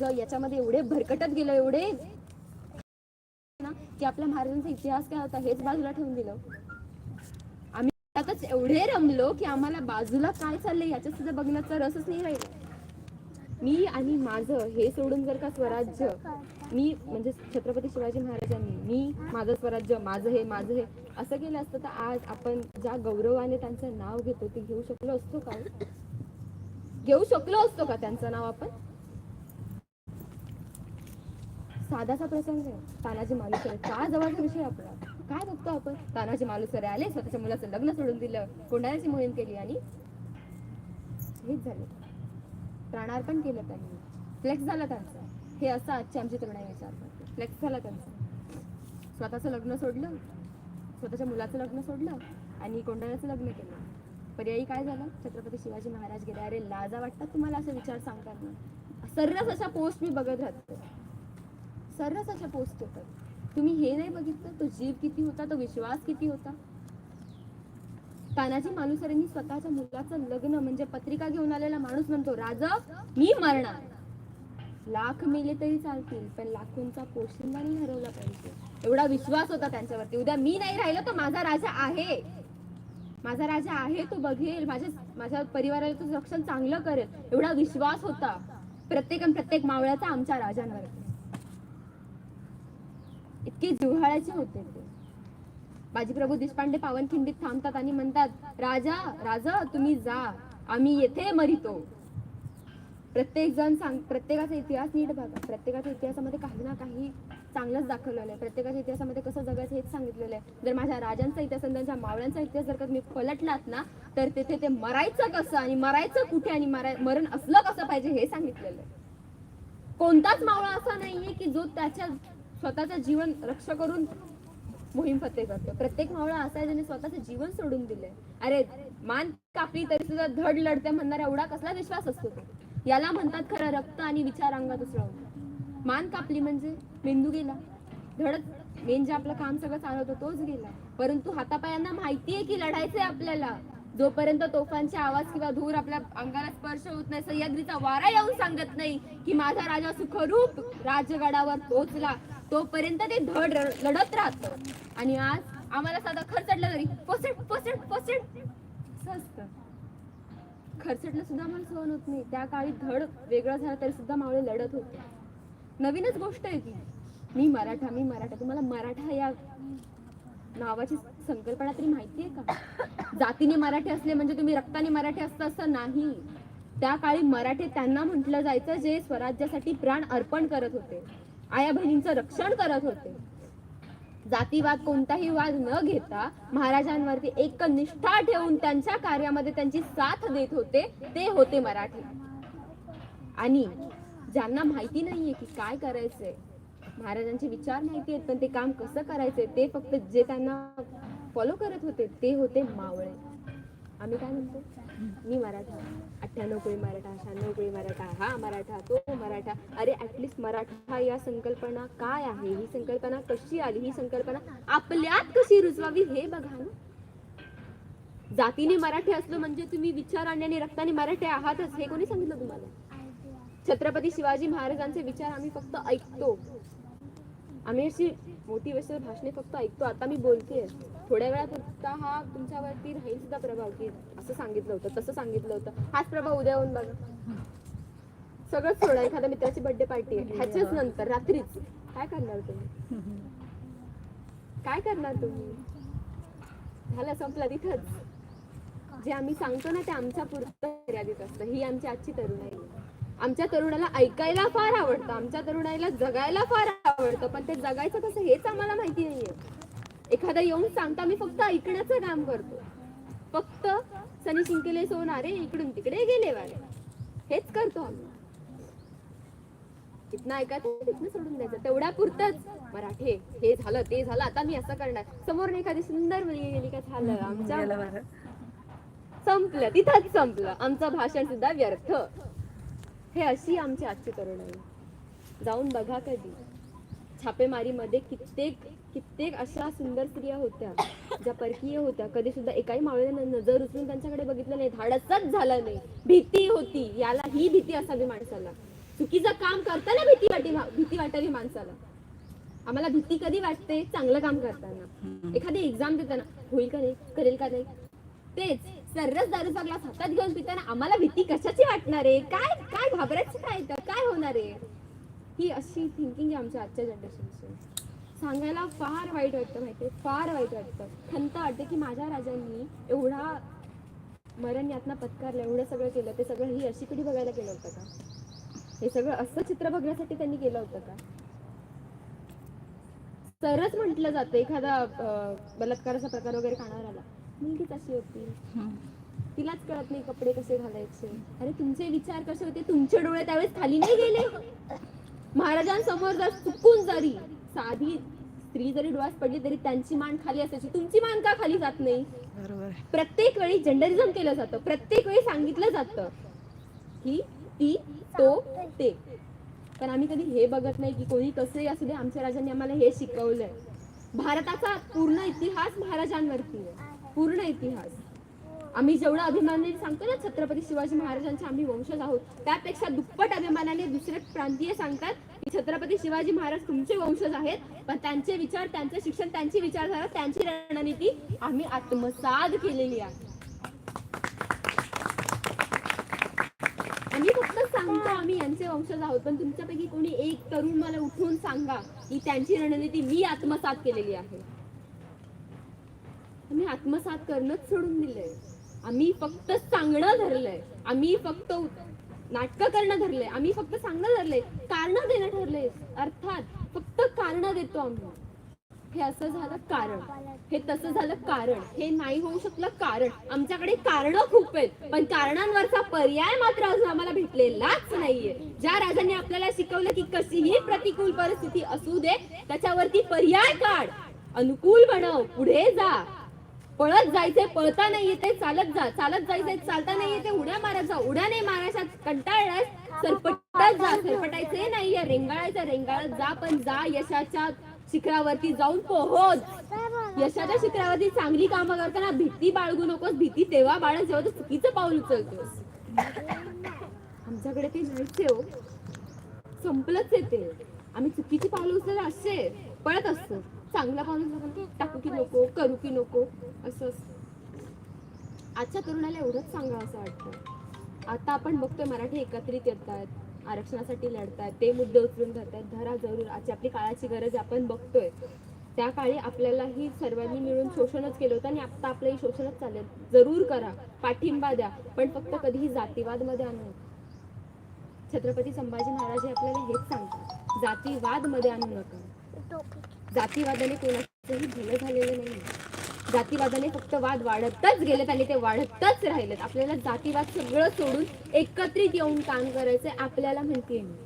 ज- याच्यामध्ये एवढे भरकटत गेलो एवढे ना की आपल्या महाराजांचा इतिहास काय होता हेच बाजूला ठेवून दिलं. आम्ही त्यातच एवढे रमलो की आम्हाला बाजूला काय चाललंय याच्यात सुद्धा बघण्याचा रसच नाही राहिला. मी आणि माझं हे सोडून जर का स्वराज्य मी म्हणजे छत्रपती शिवाजी महाराजांनी मी माझं स्वराज्य माझं हे माझं हे असं केलं असतं तर आज आपण ज्या गौरवाने त्यांचं नाव घेतो ते घेऊ शकलो असतो का? घेऊ शकलो असतो का त्यांचं नाव आपण? साधाचा प्रसंग आहे. तानाजी मालुसरे का जवळचा विषय आपला. काय बघतो आपण? तानाजी मालुसरे आले स्वतःच्या मुलाचं लग्न सोडून दिलं कोंडाण्याची मोहीम केली आणि? हेच झालं. प्राणार्पण केलं त्यांनी. फ्लेक्स झाला त्यांचा. हे असं आजची आमची तरुणाई विचार करते. फ्लेक्स झाला त्यांचा. स्वतःचं लग्न सोडलं स्वतःच्या मुलाचं लग्न सोडलं आणि कोंडाळ्याचं लग्न केलं. पर्यायी काय झालं? छत्रपती शिवाजी महाराज गेले. अरे लाजा वाटतात तुम्हाला असे विचार सांगताना? सर्रास अशा पोस्ट मी बघत राहते. सर्रास अशा पोस्ट होतात. तुम्ही हे नाही बघितलं तो जीव किती होता तो विश्वास किती होता? तानाजी मालुसरेंनी स्वतःच्या मुलाचं लग्न म्हणजे पत्रिका घेऊन आलेला माणूस म्हणतो राजा मी मरणार. लाख मेले तरी चालतील पण लाखोंचा पोशिंदा नाही हरवला पाहिजे. एवढा विश्वास होता त्यांच्यावरती. उद्या मी नाही राहिलो तर माझा राजा आहे. माझा राजा आहे तो बघेल. माझ्या माझ्या परिवाराला तो रक्षण चांगलं करेल. एवढा विश्वास होता. प्रत्येक प्रत्येक मावळ्याचा आमच्या राजांवरती. इतके जिव्हाळ्याचे होते ते. बाजीप्रभू देशपांडे पावनखिंडीत थांबतात आणि म्हणतात राजा राजा तुम्ही जा. आम्ही येथे मरितो. प्रत्येक जण सांग प्रत्येकाचा इतिहास नीट बघा. प्रत्येकाच्या इतिहासामध्ये काही ना काही चांगलंच दाखवलेलं आहे. प्रत्येकाच्या इतिहासामध्ये कसं जगायचं हेच सांगितलेलं आहे. जर माझ्या राजांचा इतिहास आणि त्यांच्या मावळ्यांचा इतिहास जर का तुम्ही पलटलात ना तर तेथे ते मरायचं कसं आणि मरायचं कुठे आणि मराय मरण असलं कसं पाहिजे हे सांगितलेलं आहे. कोणताच मावळा असा नाहीये की जो त्याच्या स्वतःचं जीवन रक्षा करून मोहीम फते करतो प्रत्येक मावळा असा आहे ज्याने स्वतःचं जीवन सोडून दिलंय. अरे मान कापली तरी सुद्धा धड लढते म्हणणार एवढा कसला विश्वास असतो तो? याला म्हणतात खरं रक्त आणि विचार अंगात उसळवणं मान कापली म्हणजे मेंदू गेला. धडत मेन जे आपलं काम सगळं चालवतो तोच गेला. परंतु हातापायांना माहितीये की लढायचंय आपल्याला. जोपर्यंत तोफांचे आवाज किंवा धूर आपल्या अंगाला स्पर्श होत नाही सह्याद्रीचा वारा येऊन सांगत नाही की माझा राजा सुखरूप राजगडावर पोहोचला. तोपर्यंत ते धड लढत राहत. आणि आज आम्हाला साधा खर्चटलं तरी पसेट पसेट पसेट असं असतं खर्चटलं सुद्धा आम्हाला सहन होत नाही. त्या काळी धड वेगळं झालं तरी सुद्धा मावळे लढत होते. नवीनच गोष्ट आहे ती. मी मराठा मी मराठा. तुम्हाला मराठा या नावाची संकल्पना तरी माहिती आहे का? जातीने मराठी असले म्हणजे तुम्ही रक्ताने मराठी असतं असं नाही. त्या काळी मराठी त्यांना म्हटलं जायचं जे स्वराज्यासाठी प्राण अर्पण करत होते. आया बहिणींचं रक्षण करत होते. जातीवाद कोणताही वाद न घेता महाराजांवरती एक निष्ठा ठेवून त्यांच्या कार्यामध्ये त्यांची साथ देत होते ते होते मराठी. आणि ज्यांना माहिती नाहीये की काय करायचंय महाराजांचे विचार माहिती आहेत पण ते काम कसं करायचंय ते फक्त जे त्यांना फॉलो करत होते ते होते मावळे. आम्ही काय म्हणतो? मी मराठा अठ्ठ्याण्णव कोळी मराठा शहाण्णव कोळी मराठा हा मराठा तो मराठा. अरे ऍटलिस्ट मराठा या संकल्पना काय आहे? ही संकल्पना कशी आली? ही संकल्पना आपल्यात कशी रुजवावी हे बघा ना. जातीने मराठी असलो म्हणजे तुम्ही विचार आणि रक्ताने मराठी आहातच. हे कोणी सांगितलं तुम्हाला? छत्रपती शिवाजी महाराजांचे विचार आम्ही फक्त ऐकतो. आम्ही अशी मोटिवेशनल भाषणे फक्त ऐकतो. आता मी बोलतेय. थोड्या वेळापुरता हा तुमच्यावरती राहील सुद्धा प्रभाव की असं सांगितलं होतं तसं सांगितलं होतं. हाच प्रभाव उद्या येऊन बघा. सगळं सोडा एखाद्या मित्राची बर्थडे पार्टी आहे. ह्याच्याच नंतर रात्रीच. काय करणार तुम्ही? काय करणार तुम्ही? झालं संपलं तिथंच. जे आम्ही सांगतो ना ते आमच्या पुरतं मर्यादित असतं. ही आमची आजची तरुणाई आहे. आमच्या तरुणाला ऐकायला फार आवडतं. आमच्या तरुणाईला जगायला फार आवडतं. पण ते जगायचं कसं हेच आम्हाला माहिती नाहीये. एखादा येऊन सांगता मी फक्त ऐकण्याचं काम करतो. फक्त सनी शिंकेले सोनारे इकडून तिकडे गेले वारे हेच करतो आम्ही. इथनं ऐकायचं तिथनं सोडून द्यायचं. तेवढ्या पुरतच मराठी हे झालं ते झालं आता मी असं करणार. समोर एखादी सुंदर मुलगी गेली का झालं? आमच्या संपलं तिथंच संपलं. आमचं भाषण सुद्धा व्यर्थ. हे अशी आमची आजची तरुण आहे जाऊन बघा कधी. छापेमारीमध्ये कित्येक कित्येक अशा सुंदर स्त्रिया होत्या ज्या परकीय होत्या. कधी सुद्धा एकाही मावळ्याने नजर उचलून त्यांच्याकडे बघितलं नाही. धाडसच झालं नाही. भीती होती. याला ही भीती असावी माणसाला. चुकीचं काम करताना भीती वाटी भीती वाटावी माणसाला. आम्हाला भीती कधी वाटते? चांगलं काम करताना. एखादी एक्झाम देताना. होईल का नाही? करेल का नाही? तेच. सर्रस दारूचा ग्लास हातात घेऊन पिताना आम्हाला भीती कशाची वाटणार आहे? काय काय घाबरायचं काय तर काय होणार आहे? ही अशी थिंकिंग आहे आमच्या आजच्या जनरेशनची सांगायला फार वाईट वाटतं माहितीये फार वाईट वाटतं. खंत वाटते की माझ्या राजांनी एवढा मरण यातना पत्कारलं एवढं सगळं केलं. ते सगळं ही अशी पिढी बघायला केलं होतं का? हे सगळं असं चित्र बघण्यासाठी त्यांनी केलं होतं का? सरच म्हटलं जातं एखादा बलात्काराचा प्रकार वगैरे कानावर आला. मुलगीच अशी होती? तिलाच कळत नाही कपडे कसे घालायचे. अरे तुमचे विचार कसे होते? तुमचे डोळे त्यावेळेस खाली नाही गेले? महाराजांसमोर जर चुकून जरी साधी स्त्री जरी डोळ्यात पडली तरी त्यांची मान खाली असायची. तुमची मान का खाली जात नाही. प्रत्येक वेळी जेंडरिझम केलं जातं. प्रत्येक वेळी सांगितलं जातं की ती तो ते. पण आम्ही कधी हे बघत नाही की कोणी कसंही असू दे आमच्या राजांनी आम्हाला हे शिकवलंय. भारताचा पूर्ण इतिहास महाराजांवरती आहे. पूर्ण इतिहास. आम्ही जेवढा अभिमानाने सांगतो ना छत्रपती शिवाजी महाराजांचे आम्ही वंशज आहोत. त्यापेक्षा दुप्पट अभिमानाने दुसरे प्रांतीय सांगतात छत्रपती शिवाजी महाराज तुमचे वंशज आहेत पण त्यांचे विचार त्यांचे शिक्षण त्यांची विचारधारा त्यांची रणनीती आम्ही आत्मसात केलेली आहे. आम्ही फक्त सांगतो आम्ही यांचे वंशज आहोत पण तुमच्यापैकी कोणी एक तरुण मला उठून सांगा की त्यांची रणनीती मी आत्मसात केलेली आहे. आम्ही आत्मसात करणंच सोडून दिलंय. आम्ही फक्त सांगणं धरलंय. आम्ही फक्त नाटक करणं धरलंय. आम्ही फक्त सांगणं धरले कारण देणं ठरले अर्थात फक्त कारण देतो आम्ही. हे असं झालं कारण. हे तसं झालं कारण. हे नाही होऊ शकलं कारण. आमच्याकडे कारण खूप आहेत. पण कारणांवरचा पर्याय मात्र अजून आम्हाला भेटलेलाच नाहीये. ज्या राजाने आपल्याला शिकवलं की कशीही प्रतिकूल परिस्थिती असू दे त्याच्यावरती पर्याय काढ. अनुकूल बनव. पुढे जा. पळत जायचंय पळता नाही येते चालत जा चालत जायचंय चालता नाही येते उड्या मारत जा उड्या नाही मारायच्या कंटाळल्यास सरपटत जा सरपटायचे नाहीये रेंगाळायचं रेंगाळत जा पण जा यशाच्या शिखरावरती जाऊन पोहोच. यशाच्या शिखरावरती चांगली कामं करताना भीती बाळगू नकोस भीती तेव्हा बाळग जेव्हा तू चुकीचं पाऊल उचलतोस. आमच्याकडे ते नाहीच हो. संपलंच आहे ते. आम्ही चुकीची पाऊल उचलत असे पळत असतो चांगला माणूस टाकू की नको करू की नको असं असतं. आजच्या तरुणाला एवढंच सांगा असं वाटतं. आता आपण बघतोय मराठी एकत्रित येत आहेत आरक्षणासाठी लढतात ते मुद्दे उचलून धरतात धरा जरूर आजची आपली काळाची गरज आपण बघतोय. त्या काळी आपल्यालाही सर्वांनी मिळून शोषणच केलं होतं आणि आता आपलंही शोषणच चालेल जरूर करा पाठिंबा द्या पण फक्त कधीही जातीवादमध्ये आणू नका. छत्रपती संभाजी महाराज हे आपल्याला हेच सांगतात. जातीवादमध्ये आणू नका. जातीवादाने कोणाचंही भलं झालेलं नाही. जातीवादाने फक्त वाद वाढतच गेलेत आणि ते वाढतच राहिलेत. आपल्याला जातीवाद सगळं सोडून एकत्रित येऊन काम करायचंय आपल्याला म्हणते मी.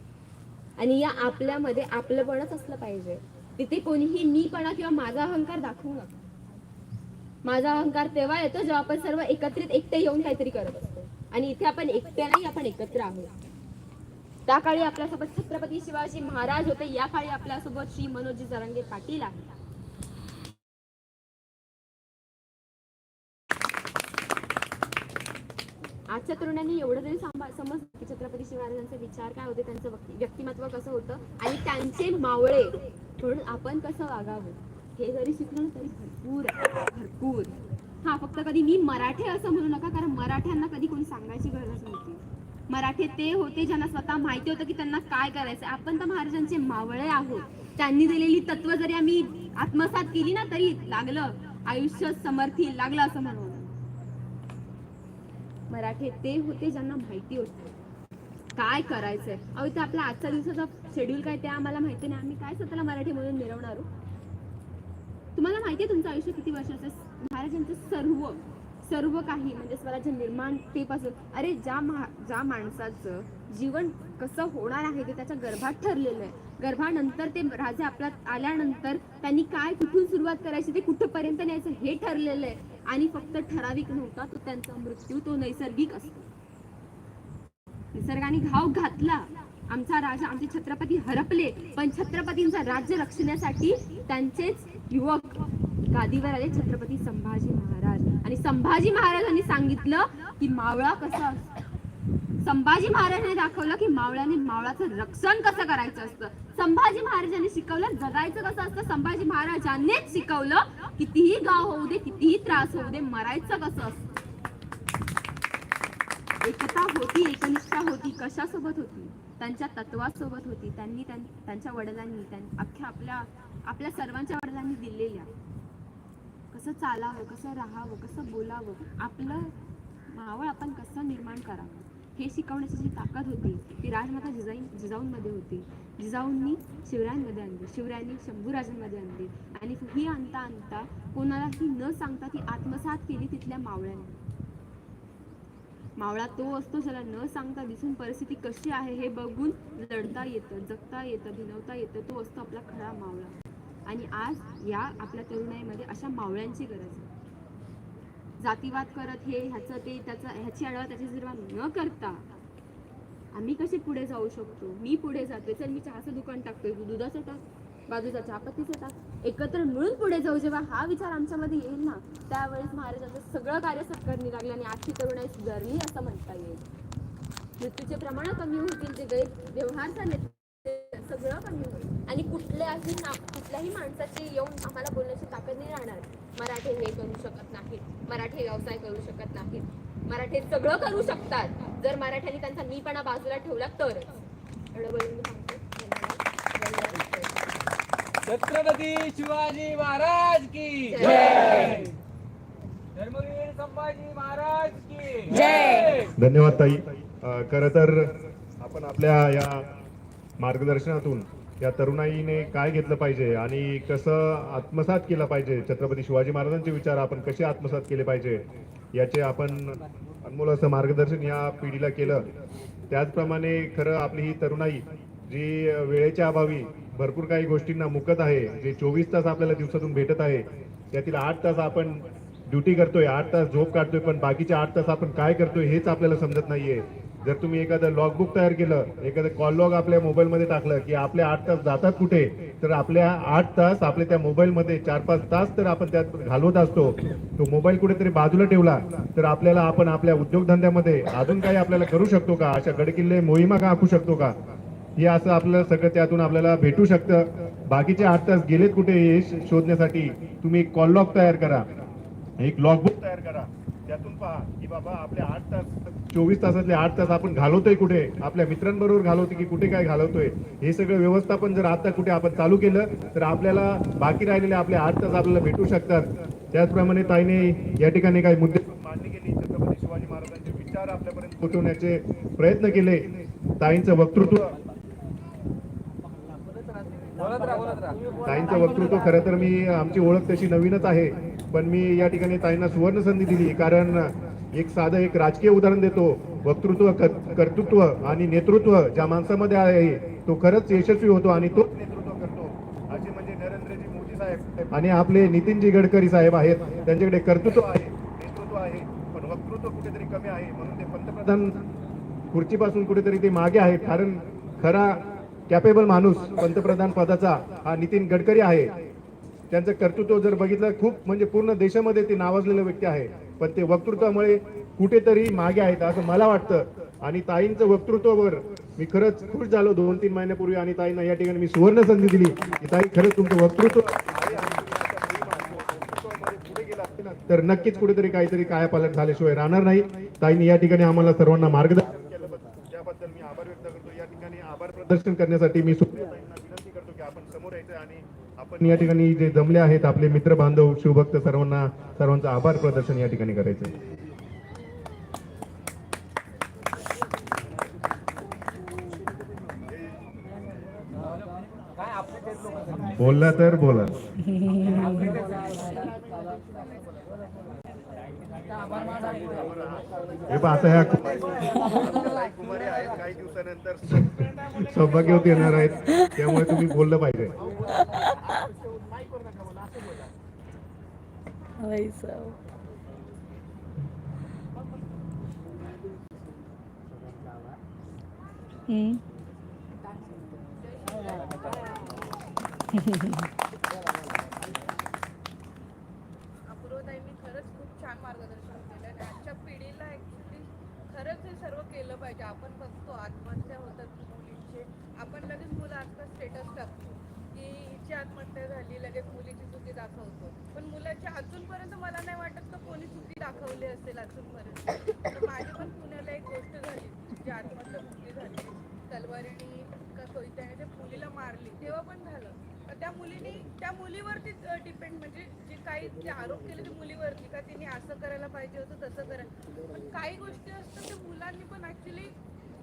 आणि या आपल्यामध्ये आपलंपणच असलं पाहिजे. तिथे कोणीही मीपणा किंवा माझा अहंकार दाखवू नका. माझा अहंकार तेव्हा येतो जेव्हा आपण सर्व एकत्रित एकटे येऊन काहीतरी करत असतो. आणि इथे आपण एकटे नाही आपण एकत्र आहोत. त्या काळी आपल्यासोबत छत्रपती शिवाजी महाराज होते. या काळी आपल्यासोबत श्री मनोजी जरांगे पाटील आहेत. आजच्या तरुणांनी एवढं जरी समज समजलं की छत्रपती शिवाजी विचार काय होते त्यांचं व्यक्तिमत्व कसं होतं आणि त्यांचे मावळे म्हणून आपण कसं वागावं हे जरी शिकलं ना तरी भरपूर भरपूर. हा फक्त कधी मी मराठे असं म्हणू नका कारण मराठ्यांना कधी कोणी सांगायची गरज नव्हती. मराठे ते होते ज्यांना स्वतः माहिती होतं की त्यांना काय करायचं आपण तर महाराजांचे मावळे आहोत. त्यांनी दिलेली तत्व जरी आम्ही आत्मसात केली ना तरी लागलं. आयुष्य समर्थी लागलं असं म्हणून. मराठे ते होते ज्यांना माहिती होतं. काय करायचंय? अहो इथे आपला आजच्या दिवसाचा शेड्यूल काय ते आम्हाला माहिती नाही. आम्ही काय स्वतःला मराठी म्हणून मिरवणार आहोत? तुम्हाला माहितीये तुमचं आयुष्य किती वर्षाचं महाराजांचं सर्व. सर्व काही म्हणजे स्वराज्य निर्माण ते पासून अरे ज्या मा ज्या माणसाचं जीवन कसं होणार आहे ते त्याच्या गर्भात ठरलेलं आहे. गर्भानंतर ते राजे आपल्यात आल्यानंतर त्यांनी काय कुठून सुरुवात करायची ते कुठपर्यंत न्यायचं हे ठरलेलं आहे. आणि फक्त ठराविक नव्हता तो त्यांचा मृत्यू तो नैसर्गिक असतो. निसर्गाने घाव घातला. आमचा राजा आमचे छत्रपती हरपले पण छत्रपतींचं राज्य रक्षण्यासाठी त्यांचेच युवक गादीवर आले छत्रपती संभाजी महाराज. आणि संभाजी महाराजांनी सांगितलं की मावळा कसा असतो? संभाजी महाराजांनी दाखवलं की मावळ्याने मावळाचं रक्षण कसं करायचं असतं? संभाजी महाराजांनी शिकवलं जगायचं कसं असतं? संभाजी महाराजांनीच शिकवलं कितीही गाव होऊ दे कितीही त्रास होऊ दे मरायचं कसं असतं? एकता होती एकनिष्ठा होती कशासोबत होती? त्यांच्या तत्वासोबत होती. त्यांनी त्यांच्या वडिलांनी त्यां- अख्ख्या आपल्या आपल्या सर्वांच्या वडिलांनी दिलेल्या कसं चालावं कसं राहावं कसं बोलावं आपलं मावळ आपण कसं निर्माण करावं हे शिकवण्याची जी ताकद होती ती राजमाता जिजाई जिजाऊंमध्ये होती. जिजाऊंनी शिवरायांमध्ये आणली शिवरायांनी शंभूराजांमध्ये आणली. आणि ही आणता आणता कोणालाही न सांगता ती आत्मसात केली तिथल्या मावळ्याने. मावळा तो असतो ज्याला न सांगता दिसून परिस्थिती कशी आहे हे बघून लढता येतं जगता येतं भिनवता येतं तो असतो आपला खरा मावळा. आणि आज या आपल्या तरुणाईमध्ये अशा मावळ्यांची गरज आहे. जातीवाद करत हे ह्याचं ते त्याचं ह्याची आढावा त्याची निर्माण न करता आम्ही कसे पुढे जाऊ शकतो? मी पुढे जातोय. चल मी चहाचं दुकान टाकतोय. तू दुधाचं टाक बाजूचा चहापत्तीचं टाक. एकत्र मिळून पुढे जाऊ. जेव्हा हा विचार आमच्यामध्ये येईल ना त्यावेळेस महाराजांचं सगळं कार्य सत्कारणी लागलं आणि आजची तरुणाई सुधारली असं म्हणता येईल. मृत्यूचे प्रमाण कमी होतील जे गैरव्यवहार झाले. सगळं कमी होईल आणि कुठल्याही ना कुठल्याही माणसाची येऊन आम्हाला बोलण्याची ताकद नाही राहणार मराठे हे करू शकत नाहीत मराठे व्यवसाय करू शकत नाहीत मराठे सगळं करू शकतात जर मराठ्यांनी त्यांचा मीपणा बाजूला ठेवला तरच एवढं बोलून मी सांगते धन्यवाद. धन्यवाद. छत्रपती शिवाजी महाराज की जय. धर्मवीर संभाजी महाराज की जय. धन्यवाद ताई खरं तर आपण आपल्या या मार्गदर्शनातून या तरुणाईने काय घेतलं पाहिजे आणि कसं आत्मसात केलं पाहिजे? छत्रपती शिवाजी महाराजांचे विचार आपण कसे आत्मसात केले पाहिजे? याचे आपण अनमोल असं मार्गदर्शन या पिढीला केलं. त्याचप्रमाणे खरं आपली ही तरुणाई जी वेळेच्या अभावी भरपूर काही गोष्टींना मुकत आहे जे चोवीस तास आपल्याला दिवसातून भेटत आहे त्यातील आठ तास आपण ड्युटी करतोय आठ तास झोप काढतोय पण बाकीचे आठ तास आपण काय करतोय हेच आपल्याला समजत नाहीये. जर तुम्ही एखादं लॉगबुक तयार केलं एखादं कॉल लॉग आपल्या मोबाईलमध्ये टाकलं की आपले आठ तास जातात कुठे तर आपल्या आठ तास आपल्या त्या मोबाईलमध्ये चार पाच तास तर आपण त्यात घालवत असतो. तो मोबाईल कुठेतरी बाजूला ठेवला तर आपल्याला आपण आपल्या उद्योगधंद्यामध्ये अजून काही आपल्याला करू शकतो का? अशा गडकिल्ले मोहिमा का आखू शकतो का? हे असं आपल्याला सगळं त्यातून आपल्याला भेटू शकतं. बाकीचे आठ तास गेलेत कुठे हे शोधण्यासाठी? तुम्ही एक कॉल लॉग तयार करा. एक लॉगबुक तयार करा. त्यातून पहा की बाबा आपले आठ तास चोवीस तासातले आठ तास आपण घालवतोय कुठे? आपल्या मित्रांबरोबर घालवतोय की कुठे काय घालवतोय? हे सगळं व्यवस्थापन जर आता कुठे आपण चालू केलं तर आपल्याला बाकी राहिलेले आपले आठ तास आपल्याला भेटू शकतात. त्याचप्रमाणे ताईने या ठिकाणी काही मुद्दे मांडणी केली. छत्रपती शिवाजी महाराजांचे विचार आपल्यापर्यंत पोहोचवण्याचे प्रयत्न केले. ताईंचं वक्तृत्व बोलत राहा बोलत राहा ताईंचं वक्तृत्व खरं तर मी आमची ओळख तशी नवीनच आहे पण मी या ठिकाणी ताईंना सुवर्ण संधी दिली कारण एक साधं एक राजकीय उदाहरण देतो. वक्तृत्व कर्तृत्व आणि नेतृत्व ज्या माणसामध्ये आहे तो खरंच यशस्वी होतो आणि तो नेतृत्व करतो. असे म्हणजे नरेंद्रजी मोदी साहेब आणि आपले नितीनजी गडकरी साहेब आहेत. त्यांच्याकडे कर्तृत्व आहे नेतृत्व आहे पण वक्तृत्व कुठेतरी कमी आहे म्हणून ते पंतप्रधान खुर्चीपासून कुठेतरी ते मागे आहेत. कारण खरा कॅपेबल माणूस पंतप्रधान पदाचा हा नितीन गडकरी आहे. त्यांचं कर्तृत्व जर बघितलं खूप म्हणजे पूर्ण देशामध्ये ते नावाजलेलं व्यक्ती आहे. पण ते वक्तृत्वामुळे कुठेतरी मागे आहेत असं मला वाटतं. आणि ताईंचं वक्तृत्वावर मी खरंच खुश झालो दोन तीन महिन्यापूर्वी आणि ताईंना या ठिकाणी मी सुवर्ण संधी दिली. की ताई खरंच तुमचं वक्तृत्व तर नक्कीच कुठेतरी काहीतरी कायापालट झाल्याशिवाय राहणार नाही. ताईंनी या ठिकाणी आम्हाला सर्वांना मार्गदर्शन केलं त्याबद्दल मी आभार व्यक्त करतो या ठिकाणी प्रदर्शन करण्यासाठी मी विनंती करतो की आपण समोर यायचं आणि आपण या ठिकाणी जे जमले आहेत आपले मित्र बांधव शिवभक्त सर्वांना सर्वांचं आभार प्रदर्शन या ठिकाणी करायचं बोलला तर बोला. हे पहा आता ह्या कुमारी आहेत काही दिवसानंतर सौभाग्यवती येणार आहेत. त्यामुळे तुम्ही बोललं पाहिजे. हम्म. सर्व केलं पाहिजे. आपण बघतो आत्महत्या होतात मुलींचे. आपण लगेच मुलं आजकाल स्टेटस टाकतो. की हिची आत्महत्या झाली लगेच मुलीची चुकी दाखवतो. पण मुलाची अजूनपर्यंत मला नाही वाटत तर कोणी चुकी दाखवली असेल अजूनपर्यंत. तर माझी पण पुण्याला एक गोष्ट झाली जी आत्महत्या मुली झाली. तलवारीने का सोयीत्याने ते मुलीला मारली तेव्हा पण झालं. त्या मुलीने त्या मुलीवरतीच डिपेंड म्हणजे जे काही जे आरोप केले ते मुलीवरती का तिने असं करायला पाहिजे होतं तसं करायला पण काही गोष्टी असतात त्या मुलांनी पण ऍक्च्युली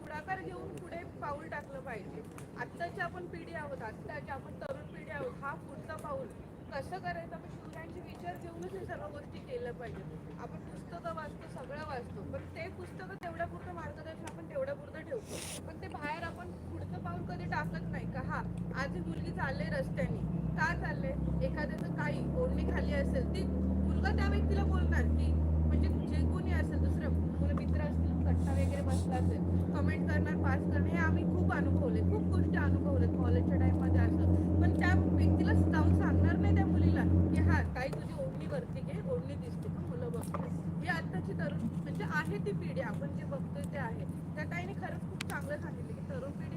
पुढाकार घेऊन पुढे पाऊल टाकलं पाहिजे. आत्ताची आपण पिढी आहोत आत्ताची आपण तरुण पिढी आहोत हा पुढचा पाऊल कसं करायचं? आपण शिवरायांचे विचार घेऊनच हे सर्व गोष्टी केलं पाहिजे आपण पुस्तकं वाचतो सगळं वाचतो पण ते पुस्तकं तेवढ्या पुरतं मार्गदर्शन आपण तेवढ्या पुरतं ठेवतो. पण ते बाहेर आपण पुढचं पाऊल कधी टाकत नाही का? हा आज ही मुलगी चालले रस्त्याने. का चालले? एखाद्याचं काही ओढणी खाली असेल ती मुलगा त्या व्यक्तीला बोलणार की म्हणजे जे कोणी असेल दुसरं मुलं मित्र असतील कट्टा वगैरे बसला असेल कमेंट करणार पास करणे हे आम्ही खूप अनुभवले खूप गोष्टी अनुभवल्यात कॉलेजच्या टाईममध्ये असं. पण त्या व्यक्तीला जाऊन सांगणार नाही त्या मुलीला की हा काही तुझी ओढणी वरती घे ओढणी दिसते का? मुलं बघते. ही आत्ताची तरुण म्हणजे आहे ती पिढी आपण जे बघतोय ते आहे. त्या ताईने खरंच खूप चांगलं सांगितलं की तरुण पिढी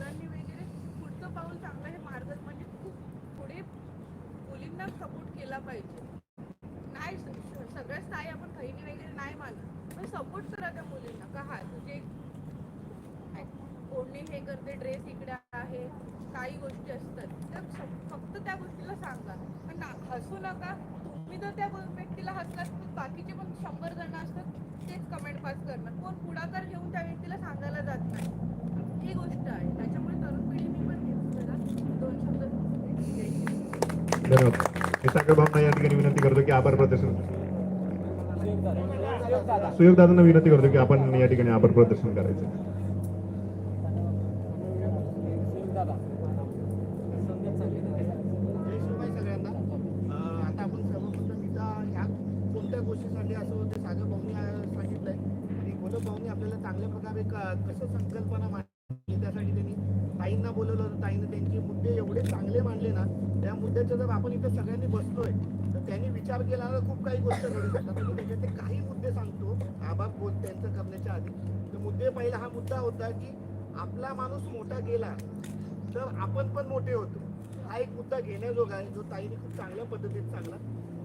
मुलांनी वगैरे पुढचं पाऊल चांगलं हे मार्ग म्हणजे खूप पुढे मुलींना सपोर्ट केला पाहिजे. नाही सगळ्याच नाही आपण बहिणी वगैरे नाही मानत. पण सपोर्ट करा त्या मुलींना. का हा तुझे ओढणी हे करते ड्रेस इकडे आहे काही गोष्टी असतात. तर फक्त त्या गोष्टीला सांगा. पण ना हसू नका. तुम्ही जर त्या व्यक्तीला हसलात बाकीचे पण शंभर जण असतात तेच कमेंट पास करणार. कोण पुढाकार घेऊन त्या व्यक्तीला सांगायला जात नाही. ही गोष्ट आहे. त्याच्यामुळे तरुण पिढीने पण दोन शब्द. धन्यवाद भावना या ठिकाणी विनंती करतो की आभार प्रदर्शन सुयोग दादांना विनंती करतो की आपण या ठिकाणी आभार प्रदर्शन करायचं. सांगितलंय. आणि गोलप भाऊनी आपल्याला चांगल्या प्रकारे क- कसं संकल्पना मांडली त्यासाठी त्यांनी ताईंना बोलवलं होतं. ताईनं त्यांचे मुद्दे एवढे चांगले मांडले ना त्या मुद्द्याचं जर आपण इथं सगळ्यांनी बसलोय तर त्यांनी विचार केला तर खूप काही गोष्ट घडू शकतात. तर मी त्याच्यातले काही मुद्दे सांगतो. आबाब बोल त्यांचं करण्याच्या आधी. तर मुद्दे पहिला हा मुद्दा होता की आपला माणूस मोठा गेला तर आपण पण मोठे होतो. हा एक मुद्दा घेण्याजोगा आहे जो ताईने खूप चांगल्या पद्धतीत सांगला.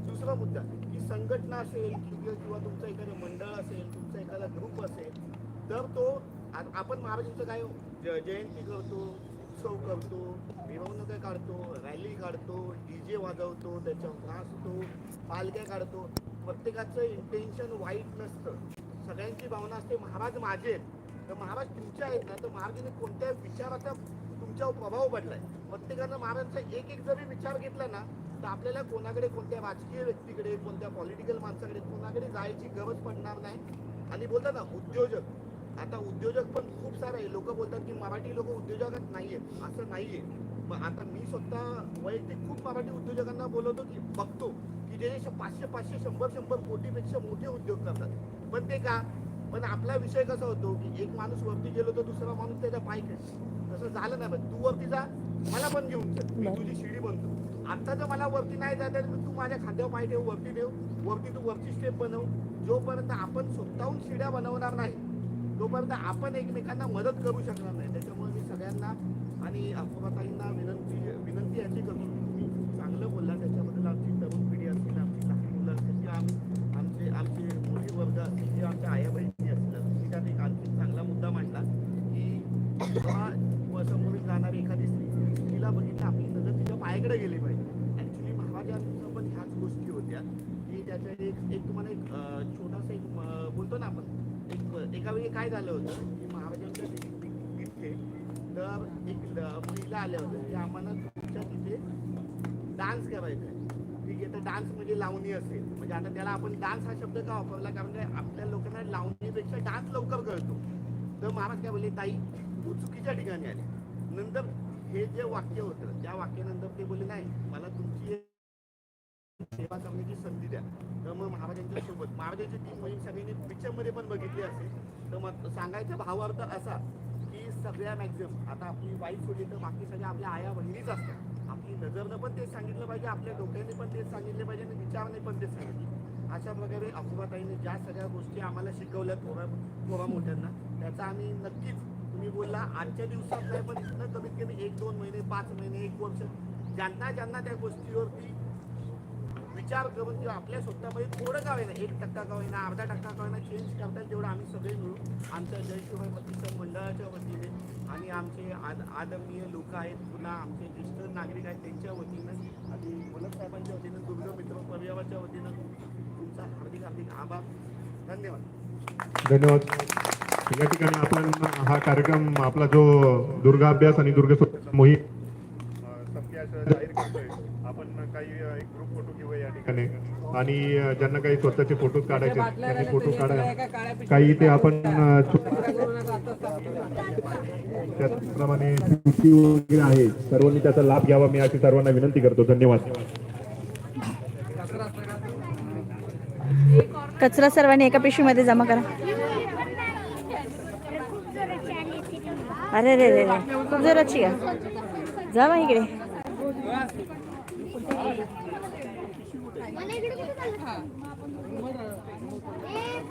दुसरा मुद्दा की संघटना असेल किंवा किंवा तुमचं एखादं मंडळ असेल तुमचा एखादा ग्रुप असेल तर तो आ- आपण महाराजांचं काय हो? ज- जयंती करतो उत्सव करतो मिरवणुका काढतो रॅली काढतो डी जे वाजवतो त्याच्यावर नाचतो पालख्या काढतो. प्रत्येकाचं इंटेन्शन वाईट नसतं. सगळ्यांची भावना असते महाराज माझे आहेत. तर महाराज तुमचे आहेत ना तर महाराजांनी कोणत्या विचाराचा तुमच्यावर प्रभाव पडलाय? प्रत्येकानं महाराजांचा एक एक जरी विचार घेतला ना तर आपल्याला कोणाकडे कोणत्या राजकीय व्यक्तीकडे कोणत्या पॉलिटिकल माणसाकडे कोणाकडे जायची गरज पडणार नाही. आणि बोलतात ना उद्योजक. आता उद्योजक पण खूप सारे आहे. लोक बोलतात की मराठी लोक उद्योजकात नाहीयेत असं नाहीये. मग आता मी स्वतः वैयक्तिक खूप मराठी उद्योजकांना बोलवतो की बघतो की जे पाचशे पाचशे शंभर शंभर कोटीपेक्षा मोठे उद्योग करतात. पण ते का? पण आपला विषय कसा होतो की एक माणूस वरती गेलो तर दुसरा माणूस त्याच्या पाय तसं झालं नाही. पण तू वरती जा मला पण घेऊन चल. मी तुझी शिडी बनतो. आता जर मला वरती नाही जाता तू माझ्या खांद्यावर पाय ठेव वरती ठेव. वरती तू वरची स्टेप बनव. जोपर्यंत आपण स्वतःहून शिड्या बनवणार नाही तोपर्यंत आपण एकमेकांना मदत करू शकणार नाही. त्याच्यामुळे मी सगळ्यांना आणि अफवाताईंना विनंती विनंती याची करतो की तुम्ही चांगलं बोलला त्याच्याबद्दल आमची तरुण पिढी असतील आमची लहान मुलं असतील किंवा आम- आमचे आमचे मोठी वर्ग असतील किंवा आमच्या आया बहिणी असतील तुम्ही त्यात एक आणखी चांगला मुद्दा मांडला की जेव्हा समोरून जाणारी एखादी स्त्री तिला बघितलं आपली नजर तिच्या पायाकडे गेली पाहिजे. ॲक्च्युली महाराजांचं पण ह्याच गोष्टी होत्या की त्याच्या एक एक तुम्हाला एक एका वेळी काय झालं होतं की महाराजांच्या तिथे तर एक महिला आल्या होत्या. की आम्हाला तुमच्या तिथे डान्स करायचा आहे ठीक आहे तर डान्स म्हणजे लावणी असेल. म्हणजे आता त्याला आपण डान्स हा शब्द का वापरला? कारण काय आपल्या लोकांना लावणीपेक्षा डान्स लवकर कळतो. तर महाराज काय बोलले ताई तू चुकीच्या ठिकाणी आले. नंतर हे जे वाक्य होतं त्या वाक्यानंतर ते बोलले नाही मला सेवा करण्याची संधी द्या. तर मग महाराजांच्या सोबत महाराजांची ती मोहीम सगळ्यांनी पिक्चरमध्ये पण बघितली असेल. तर मग सांगायचा भावार्थ असा की सगळ्या मॅक्झिमम आता आपली वाईफ सोडली तर बाकी सगळ्या आपल्या आया बहिणीच असतात. आपली नजरनं पण तेच सांगितलं पाहिजे आपल्या डोक्याने पण तेच सांगितले पाहिजे आणि विचाराने पण तेच सांगितले. अशा प्रकारे अफुबाताईने ज्या सगळ्या गोष्टी आम्हाला शिकवल्या थोड्या थोडा मोठ्यांना त्याचा आम्ही नक्कीच तुम्ही बोलला आजच्या दिवसात नाही पण इथनं कमीत कमी एक दोन महिने पाच महिने एक वर्ष ज्यांना ज्यांना त्या गोष्टीवरती विचार करून किंवा आपल्या स्वतःमध्ये थोडं का होईना एक टक्का का होईना अर्धा टक्का का होईना चेंज करता येईल तेवढं आम्ही सगळे मिळू आमच्या जयशिवाय प्रतिष्ठान मंडळाच्या वतीने आणि आमचे आद आदरणीय लोक आहेत पुन्हा आमचे ज्येष्ठ नागरिक आहेत त्यांच्या वतीनं आणि मुलक साहेबांच्या वतीनं दुर्ग मित्र परिवाराच्या वतीनं तुमचा हार्दिक हार्दिक आभार. धन्यवाद. धन्यवाद. या ठिकाणी आपण हा कार्यक्रम आपला जो दुर्गा अभ्यास आणि दुर्ग मोहीम अ, जाहीर करतोय. काही अ, एक ग्रुप फोटो घेऊया या ठिकाणी. आणि ज्यांना काही स्वतःचे फोटोज काढायचे त्यांनी फोटो काढा. काही इथे आपण त्याचप्रमाणे वगैरे आहे सर्वांनी त्याचा लाभ घ्यावा मी अशी सर्वांना विनंती करतो. धन्यवाद. कचरा सर्वांनी एका पिशवीमध्ये जमा करा. अरे रे रे रे खूप जोराची का जा इकडे. Thank you.